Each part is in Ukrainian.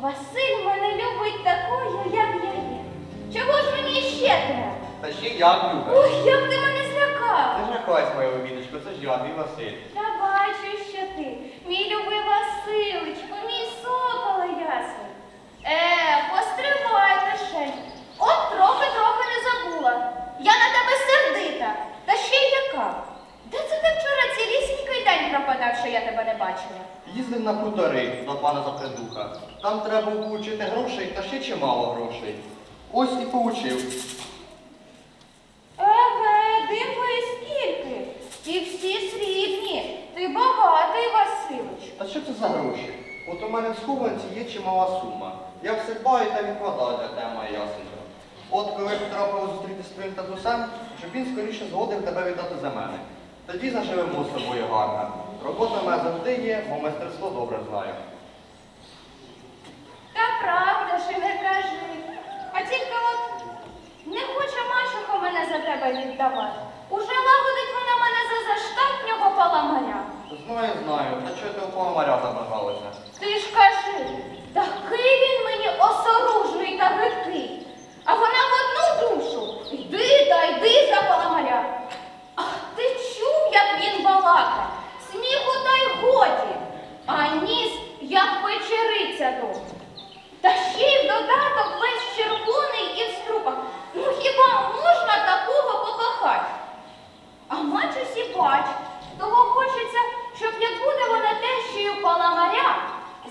Василь мене любить такою, як я є. Чого ж мені ще треба? Та ще як любиш. Ой, як ти мене злякав! Не жахайся, моя обідочко, це ж я, твій Василь. Я бачу, що ти, мій любий Василечко, мій соколе ясний. Е, постривай лише. От трохи-трохи не забула. Я на тебе сердита. Та ще й яка. Де це ти вчора цілісінький день пропадав, що я тебе не бачила? Їздив на хутори до пана Запредуха. Там треба получити грошей, та ще чимало грошей. Ось і получив. Еге, диви скільки. Ті всі срібні. Ти багатий, Василич. Та що це за гроші? От у мене в схованці є чимала сума. Я все дбаю та відкладаю для тебе, моя ясенька. От коли потрапив зустрітися з твоїм татусем, щоб він скоріше згодив тебе віддати за мене. Тоді заживемо з тобою гарно. Робота в мене завжди є, бо майстерство добре знаю. Та правда і не кажи. А тільки от не хоче мачуха мене за тебе віддавати. Уже лагодить вона мене за заштатнього паламаря. Знаю, знаю, та чого ти у паламаря забагалася? Ти ж кажи, такий він мені осоружний та гидкий. А вона в одну душу. Йди та йди за паламаря. Ах, ти чув, як він балака? Сміху та й годі, а ніс, як печериця довго. Та ще й в додаток весь червоний і в струпах. Ну хіба можна такого покохати? А мачусі бач, того хочеться, щоб як буде вона тещею паламаря,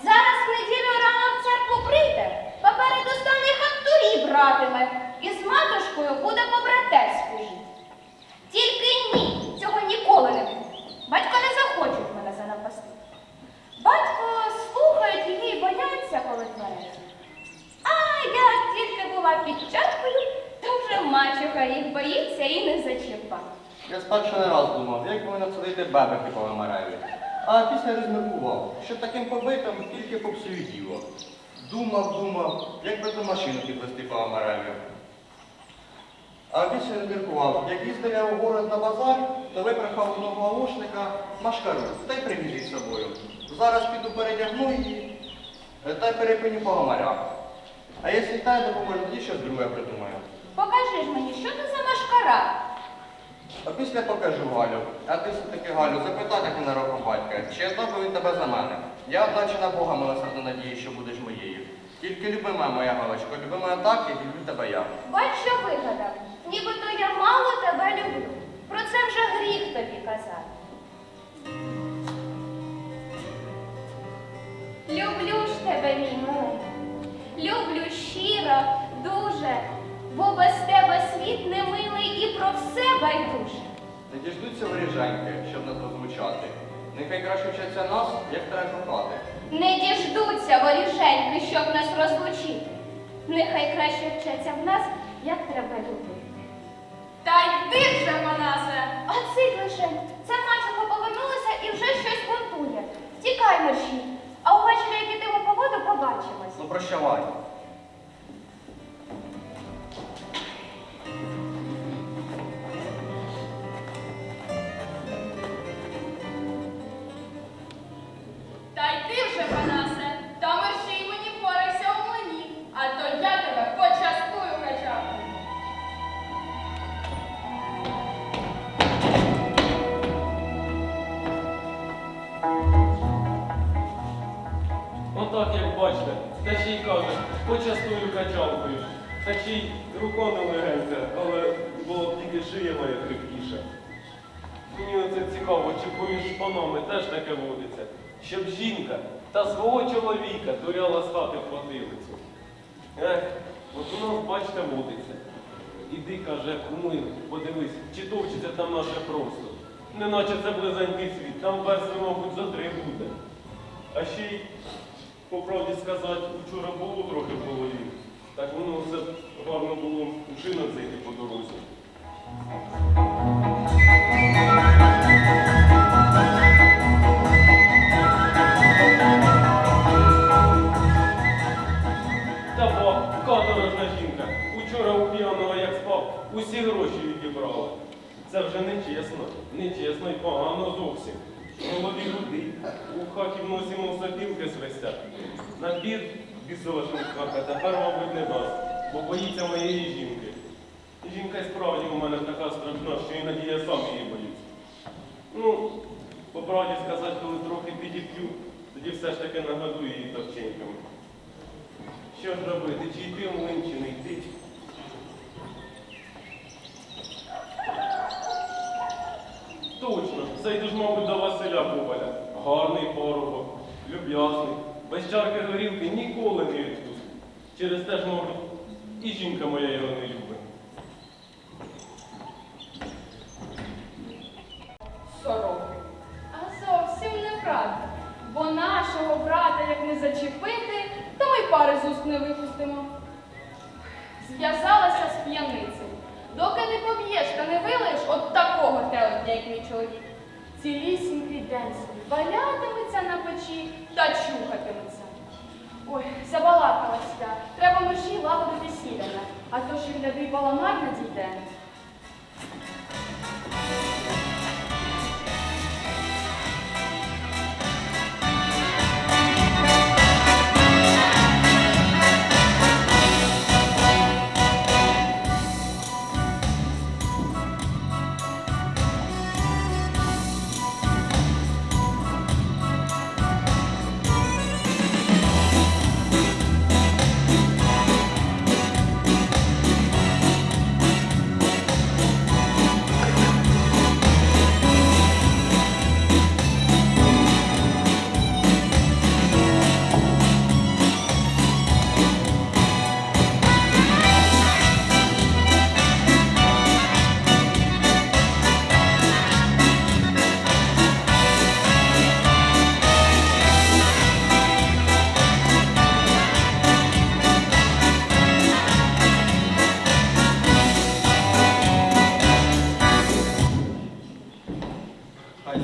зараз в неділю рано в церкву прийде, попереду стане хаттурі братиме, і з матушкою буде по-братерськи жити. Тільки ні, цього ніколи не буде. Батько не захочуть мене занапасти. Батько слухають її і бояться, коли тверезі. А як тільки була підчаткою, то вже мачуха їх боїться і не зачіпає. Я спершу не раз думав, як мене садити бебехи паламареві. А після розміркував, що таким побитом тільки попсую діло. Думав, думав, як би ту машину підвести паламареві. А після розміркував, як їздив я у город на базар, то випрохав одного аушника машкару, та й привіз її з собою. Зараз піду передягну її, е, та й перепиню паламаря. А якщо та я допоможу, тоді щось друге придумаю. Покажи ж мені, що це за машкара? А після покажу Галю. А ти все-таки Галю, запитай, як вона роком батька, чи однако він тебе за мене. Я одначе на Бога милосердно надію, що будеш моєю. Тільки люби мене, моя Галочко, люби мене так, як люблю тебе я. Бач, що вигадав. Нібито я мало тебе люблю. Про це вже гріх тобі казати. Люблю ж тебе, мій милий. Люблю щиро, дуже, бо без тебе світ не милий і про все байдуже. Не діждуться воріженьки, щоб нас розлучати. Нехай краще вчаться нас, як треба кохати. Не діждуться воріженьки, щоб нас розлучити. Нехай краще вчаться в нас, як треба любити. Та йди вже, Манасе! А лише, це мачуха повернулася і вже щось бунтує. Тікай, мерщій, а увечері, як ідемо по воду, побачимось. Ну прощавай. З потилицю. Ех, от нас, бачите, водиться. Іди, каже, кумир, подивись, чи товчиться там наше просто. Неначе це близенький світ, там версти, мабуть, за три буде. А ще й, по правді сказати, вчора було трохи в. Так воно все гарно було у шинок зайти по дорозі. Усі гроші відібрала. Це вже не чесно, не чесно і погано зовсім. Молоді люди, у хаті в носі мов сопілки свистять. На бір бісова шумка тепер, мабуть, не дасть, бо боїться моєї жінки. Жінка справді у мене така страшна, що іноді я сам її боюсь. Ну, по правді сказати, коли трохи підіп'ю, тоді все ж таки нагадую її товченьками. Що ж робити, чи йти в млин, чи не йти? Зайду ж, мабуть, до Василя Коваля. Гарний парубок, люб'язний, без чарки горілки ніколи не відпустить. Через те ж, мабуть, і жінка моя його не любить. Сороки. А зовсім неправда. Бо нашого брата, як не зачепити, то ми пари з уст не випустимо. Зв'язалася з п'яницею. Доки не поб'єш та не вилаєш от такого телепня, як мій чоловік. Цілісінький день валятиметься на печі та чухатиметься. Ой, забалакалась я. Треба мерші лагодити сідання, а то ж і гляди баламар надійде.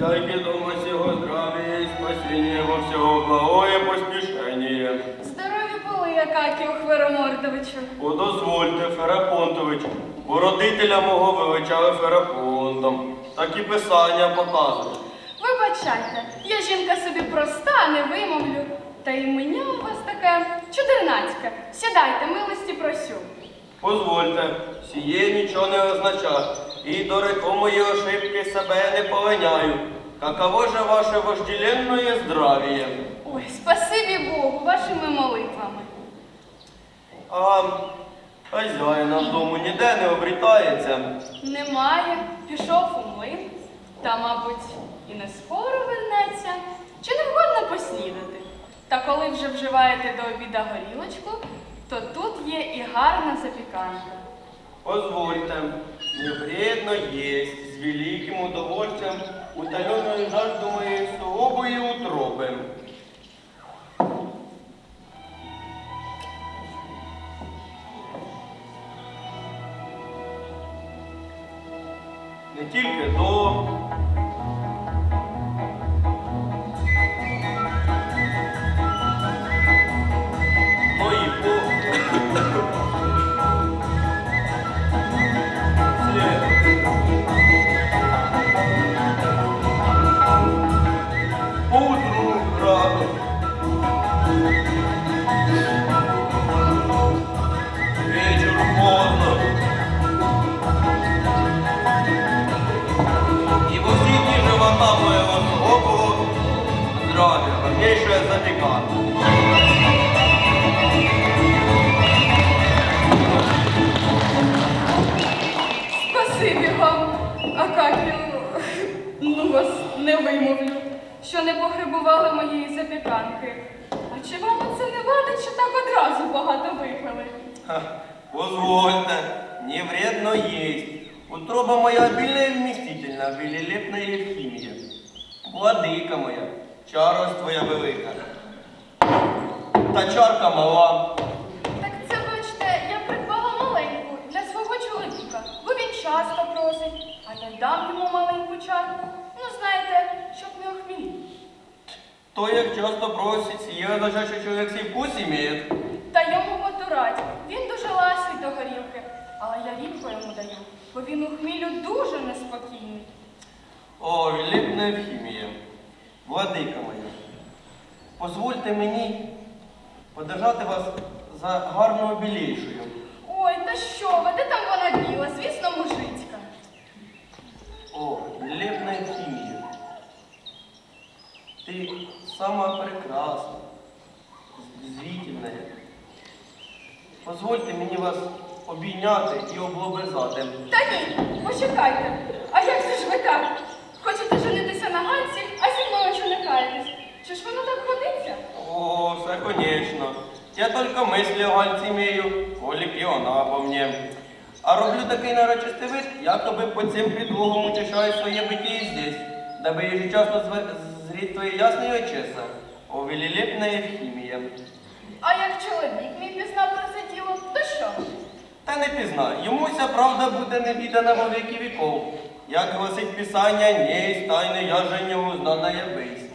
Хозяйки дома сего здравия и спасения во всего благое поспішення. Здорові були, Акакію Хверомордовичу. О, дозвольте, Ферапонтович, бо родителя мого величали Ферапонтом. Так і писання показує. Вибачайте, я жінка собі проста, не вимовлю. Та імення у вас таке чудернацьке. Сідайте, милості просю. Позвольте, сіє нічого не означає, і до рекомої ошибки себе не повиняю. Каково же ваше вожделенное здравие? Ой, спасибі Богу, вашими молитвами. А хазяїна в дому ніде не обрітається. Немає, пішов у млин. Та, мабуть, і не скоро вернеться. Чи не вгодно поснідати? Та коли вже вживаєте до обіда горілочку, то тут є і гарна запіканка. Позвольте, не есть с великим удовольствием утоленную жажду моей сугубой утробы. Не тільки то, Позвольте, не вредно есть. Утроба моя обильная и вместительна, велелепная Евхимия. Владыка моя, чарость твоя велика. Та чарка мала. Так це, бачте, я придбала маленьку для свого чоловіка, бо він часто просить, а я дам йому маленьку чарку. Ну, знаєте, щоб не охмілів. То, як часто просить, сіє означає, що чоловік свій вкус имеет. Та йому потурать. Він дуже ласий до горілки, але я рідко йому даю, бо він у хмілю дуже неспокійний. О, великая Евхимия, владыка моя, позвольте мені подержати вас за гарною білейшою. Ой, та що ви, де там вона біла? Звісно, мужицька. О, великая Евхимия, ты самая прекрасная, зрительная. Позвольте мені вас обійняти і облобизати. Та ні, почекайте. А як же ж ви так? Хочете женитися на Ганці, а зі мною що? Чи ж воно так годиться? О, все конечно. Я только мысли о Гальці имею, колик і вона по мне. А роблю такий нарочистий вид, якоби по цим предлогом утешаю своє биття і здесь, дабы ежечасно зріть твої ясні очеса. О, велелепна Євхімія. А як чоловік мій пізнав про це то що? Та не пізна, йому вся правда буде невідана во віки віков. Як гласить Писання, ні, тайне я женю узнана весть.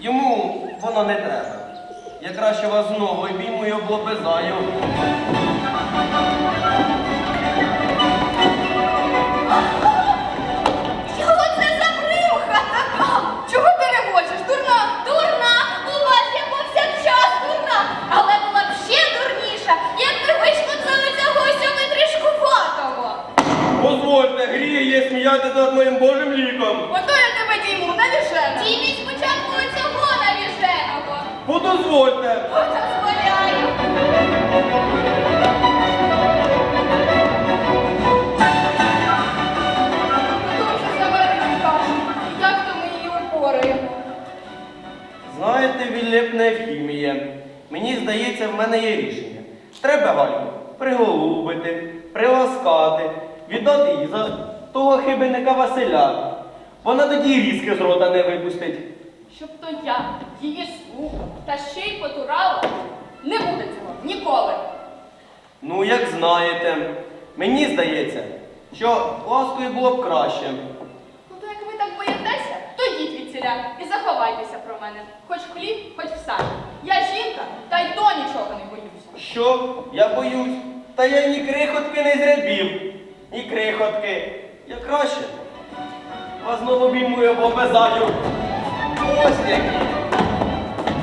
Йому воно не треба. Я краще вас знову обійму і облобизаю. Гріє є сміятися над моїм Божим ліком. Ото я тебе дійму, навіжена. Діміть спочатку цього навіженого. Подозвольте. Дозволяю. Дуже заварили кашу. Як то ми її упораємо? Знаєте, вілепна Євхімія, мені здається, в мене є рішення. Треба Гальку приголубити, приласкати, віддати її за того хибенника Василя. Вона тоді різки з рота не випустить. Щоб то я її слухав та ще й потурала, не буде цього ніколи. Ну, як знаєте, мені здається, що ласкою було б краще. Ну то як ви так боїтеся, то йдіть від ціля і заховайтеся про мене. Хоч в хліб, хоч в сад. Я жінка, та й то нічого не боюся. Що? Я боюсь. Та я ні крихотки не зрябів. Ні крихотки. Я краще. Вас знову обіймую обов'язаю. Ось які.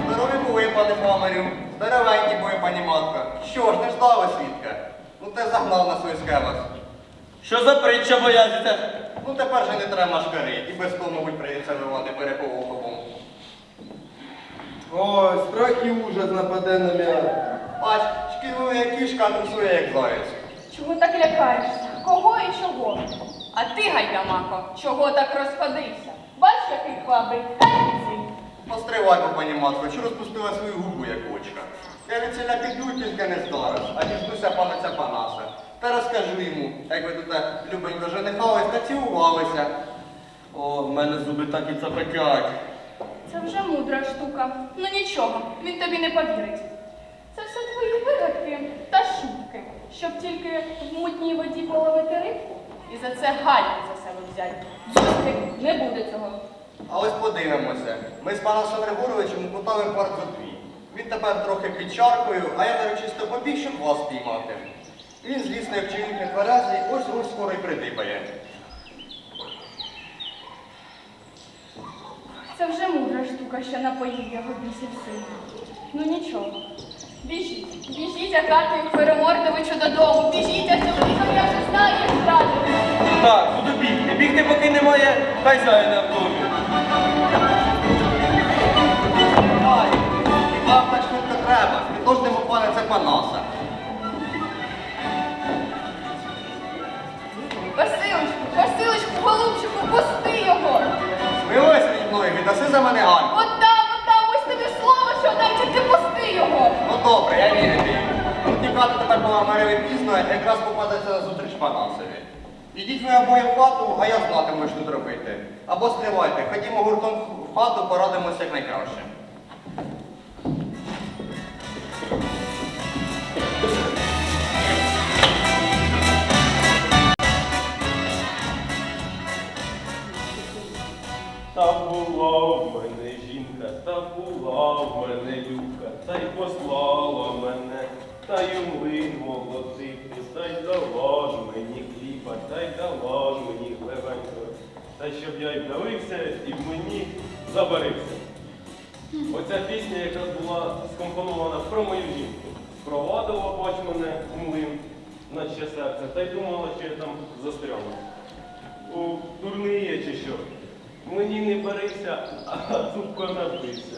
Здорові були, пане Памарю. Здоровенькі були, пані матка. Що ж, не ждали свідка? Ну те загнав на свою скелес. Що за притча боязиться? Ну тепер же не треба машкари, і без того, мабуть, прийдеться вивати переполохом. Ой, страх і ужас нападе на мене. Бач, шкідливий кішка, а трусує як заяць. Чого так лякаєшся? Кого і чого? А ти, гайдамако, чого так розходився? Бач, який хлабий, та й. Постривай, бо, пані матко, чи розпустила свою губу, як очка. Я від селя піду тільки не зараз, а діждуся пана Цапанаса. Та розкажу йому, як ви тут так любенько женихались та цілувалися. О, в мене зуби так і цапетять. Це вже мудра штука. Ну нічого, він тобі не повірить. Це все твої вигадки та шутки, щоб тільки в мутній воді половити рибку і за це гальку за себе взяти. Зустрік не буде цього. А ось подивимося. Ми з паном Григоровичем укутали парк за дві. Він тепер трохи під чаркою, а я нарочисто побіг, щоб вас піймати. Він, звісно, як чоловік не тверезий, ось ось скоро й придибає. Це вже мудра штука, що напоїв його бісів син. Ну нічого. Біжіть, біжіть, Агатію Перемордовичу додому, біжіть, а чоловіком я вже знаю, як зрадити. Так, буду бігти. Бігти, поки немає хазяїна в домі. Ай, і вам так швидко треба. Підождемо пана Цепанаса. Василочку, Василочку, голубчику, пусти його. Смилуйся від мною від даси за мене Галю? Отдам, отдам, ось тобі слово, що дам, тільки пусти його. Ну добре, я вірю тобі. Ну тікати тепер була мереві пізно, якраз попадеться на зустріч панасові. Ідіть ви обоє в хату, а я знатиму, що тут робити. Або стривайте, ходімо гуртом в хату, порадимося як найкраще. Та була в мене жінка, та була в мене люка, та й послала мене, та й млин молотити, та й дала ж мені хліба, та й дала ж мені хлебенько, та й щоб я й вдалився, і в мені забарився. Оця пісня якраз була скомпонована про мою жінку. Провадила бач мене в млин на ще серце, та й думала, що я там застряну. У дурний є чи що? Мені не берися, а цупко набився.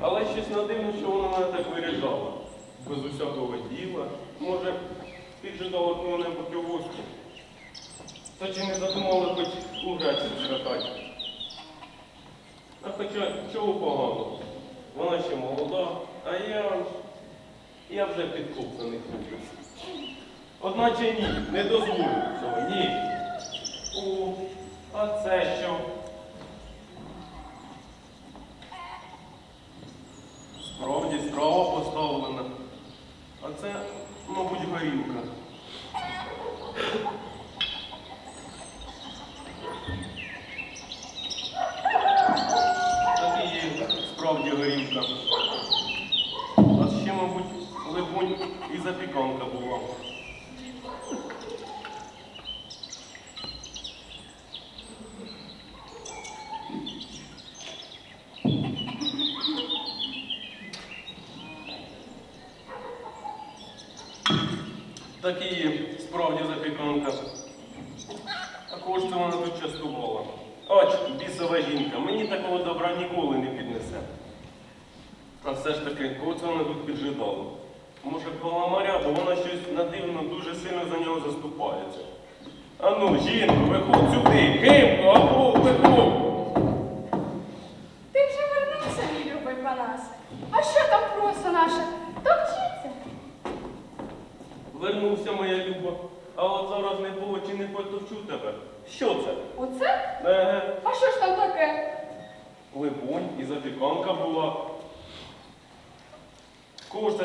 Але щось надивно, що вона мене так виряджала. Без усякого діла. Може, піджидала кого-небудь у вузку. Та чи не задумали хоч у греці скакати? А хоча чого поганого? Вона ще молода, а я. я вже підкуплений хлопець. Одначе ні, не дозволю цього, ні. О, а це що? Справді справа поставлена. А це, мабуть, горілка. Так і є, справді горілка. А ще, мабуть, либонь і запіканка була. Так і справді запіканка. А це вона тут частувала? Оч, бісова жінка, мені такого добра ніколи не піднесе. А все ж таки, кого це вона тут піджидала? Може, Паламаря, бо вона щось надивно дуже сильно за нього заступається. Ану, жінко, виходь сюди, кимко, або виходь. Ти вже вернувся, мій любий Панасе. А що там просто наше? Вернувся моя люба, а от зараз не було чи не потовчу тебе. Що це? Оце? Еге, А що ж там таке? либонь і запіканка була. Кого ж це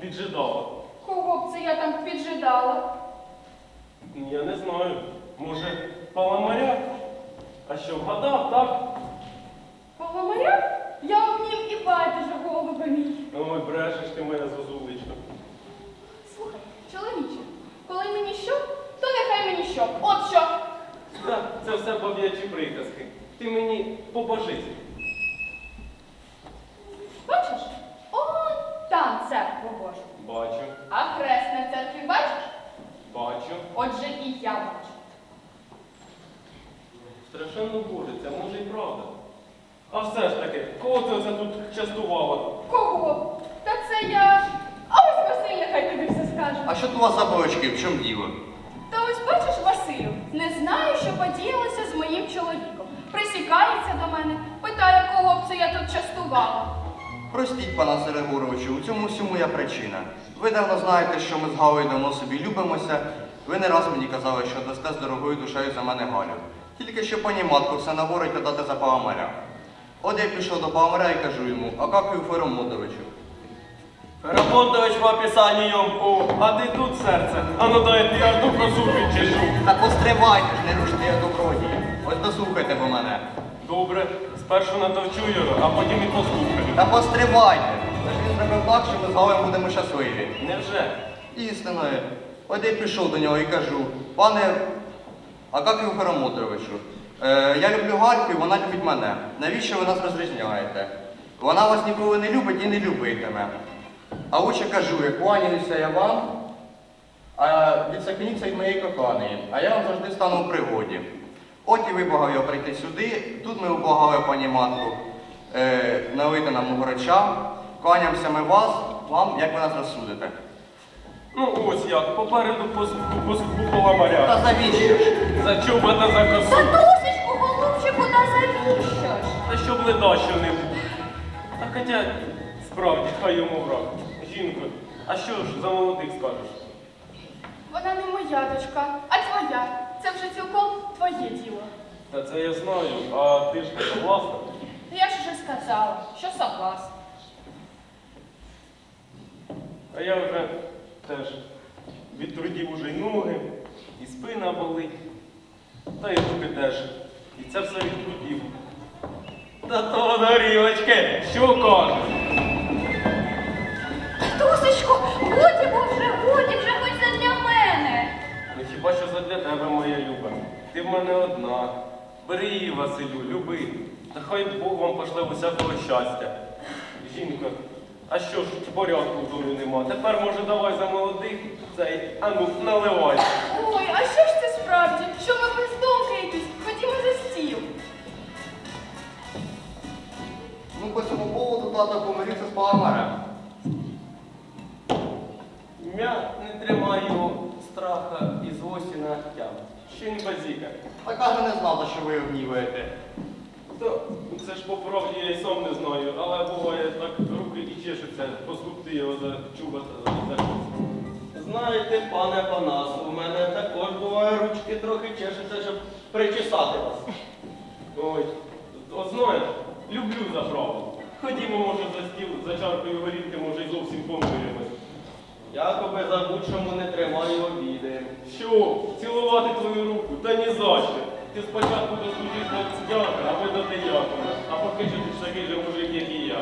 піджидала? Кого б це я там піджидала? Я не знаю. Може, паламаря? А що, вгадав, так? Павломаря? Я обнів і байдуже голубе мій. Ой, брешеш ти мене зозулечко. Слухай, чоловіче, коли мені що, то нехай мені що. От що. Та, це все баб'ячі приказки. Ти мені побожись. Бачиш? Он там церкву Божу. Бачу, А хрест на церкві бачиш? бачу. Отже і я бачу. Страшенно Боже, це може і правда. А все ж таки, кого ти оце тут частувала? Кого? Та це я. А ось Василь нехай тобі все скаже. А що тут у вас за бочки? В чому діло? Знаю, з моїм чоловіком. Присікається до мене, питає, кого б це я тут частувала. Простіть, пана Серегоровичу, у цьому всьому я причина. Ви давно знаєте, що ми з Галою давно собі любимося. Ви не раз мені казали, що дасте з дорогою душею за мене Галю. Тільки що пані матку все наворить отдати за Паламаря. От я пішов до Паламаря і кажу йому, а какую Феромодовичу? Ферапонтович по описанню. О, а ти тут серце. А ну дай я ту косу підчешу. Та постривайте ж, не руште я добродії. Ось дослухайте по мене. Добре, спершу натовчу його, а потім і послухаю. Та постривайте. Та ж він зробив так, що ми з Галею будемо щасливі. Невже? Істиною. От я пішов до нього і кажу, пане Акакію Феромотровичу, е, я люблю Гальку і вона любить мене. Навіщо ви нас розрізняєте? Вона вас ніколи не любить і не любитиме. А лучше кажу, як кланяюся я вам, а відсахніться від моєї коханої, а я вам завжди стану у пригоді. От і вибагав його прийти сюди, тут ми ублагали пані матку е, налити нам гореча, кланямося ми вас, вам, як ви нас розсудите. Ну ось як, попереду по Та поламаря. завіщо ж? За чобота за косу. Татусечку, голубчику, та завіщо ж, Та щоб леда що не було. А хоча, справді, хай йому враг. Жінко, а що ж за молодих скажеш? Вона не моя дочка, а твоя. Це вже цілком твоє діло. Та це я знаю, а ти ж не согласна? я ж уже сказала, що согласна. А я вже теж від трудів уже й ноги, і спина болить, та й руки теж. І це все від трудів. Та то горілочки, що кажеш? Тусечко, годі бо вже, годі вже хоч це для мене. Ну хіба що задля тебе, моя люба? Ти в мене одна. Бери її, Василю, люби. Та хай Бог вам пошле усякого щастя. Жінко, а що ж порядку в домі нема? Тепер, може, давай за молодих цей, а ну, наливай. Ой, а що ж це справді? Що ви бездомки якісь? Ходімо за стіл. Ну, по цьому поводу тато помирився з паламарем. Я не тримаю страха і злості на тям. Ще не базіка. Та каже, не знав, за що ви гніваєте. То це ж по правді я й сам не знаю, але буває так руки і чешуться, поскупти його за чуба та за щось. Знаєте, пане Панас, у мене також буває ручки трохи чешуться, щоб причесати вас. Ой, от знаєш, люблю за правду. Ходімо, може, за стіл, за чаркою горілки, може, й зовсім помиримось. Якоби за будь-чому не тримаю обіди. Що, цілувати твою руку? Та ні за що. Ти спочатку дослужиш до дяка, або до диякона, а поки що ти ж такий же мужик, як і я.